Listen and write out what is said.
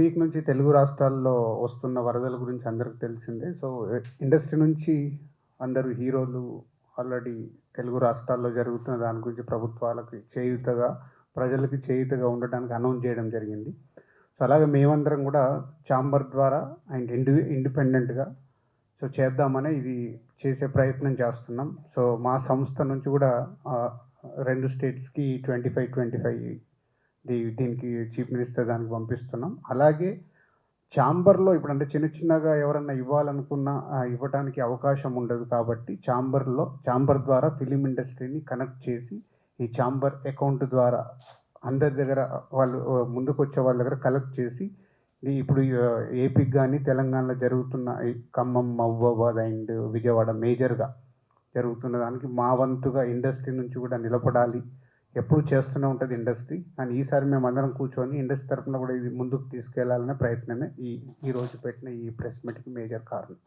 Week నుంచి తెలుగు రాష్ట్రాల్లో వస్తున్న వరదల గురించి అందరికి తెలిసిందే. సో ఇండస్ట్రీ నుంచి అందరూ హీరోలు ఆల్రెడీ తెలుగు రాష్ట్రాల్లో జరుగుతున్న దాని గురించి ప్రభుత్వాలకు చేయుతగా ప్రజలకి చేయుతగా ఉండడానికి అనౌన్స్ చేయడం జరిగింది. సో అలాగే మేమందరం కూడా ఛాంబర్ ద్వారా అండ్ ఇండి ఇండిపెండెంట్గా సో చేద్దామని ఇది చేసే ప్రయత్నం చేస్తున్నాం. సో మా సంస్థ నుంచి కూడా రెండు స్టేట్స్కి ట్వంటీ ఫైవ్ ట్వంటీ ఫైవ్ దీనికి చీఫ్ మినిస్టర్ దానికి పంపిస్తున్నాం. అలాగే ఛాంబర్లో ఇప్పుడు అంటే చిన్న చిన్నగా ఎవరన్నా ఇవ్వాలనుకున్నా ఇవ్వడానికి అవకాశం ఉండదు కాబట్టి ఛాంబర్లో ఛాంబర్ ద్వారా ఫిలిం ఇండస్ట్రీని కనెక్ట్ చేసి ఈ ఛాంబర్ అకౌంట్ ద్వారా అందరి దగ్గర వాళ్ళు ముందుకు వచ్చే వాళ్ళ దగ్గర కలెక్ట్ చేసి ఇప్పుడు ఏపీకి కానీ తెలంగాణలో జరుగుతున్న ఈ ఖమ్మం మహబూబాబాద్ అండ్ విజయవాడ మేజర్గా జరుగుతున్న దానికి మా వంతుగా ఇండస్ట్రీ నుంచి కూడా నిలబడాలి ఎప్పుడు చేస్తూనే ఉంటుంది ఇండస్ట్రీ. అండ్ ఈసారి మేము అందరం కూర్చొని ఇండస్ట్రీ తరఫున కూడా ఇది ముందుకు తీసుకెళ్ళాలనే ప్రయత్నమే ఈ ఈ రోజు పెట్టిన ఈ ప్రెస్ మీట్కి మేజర్ కారణం.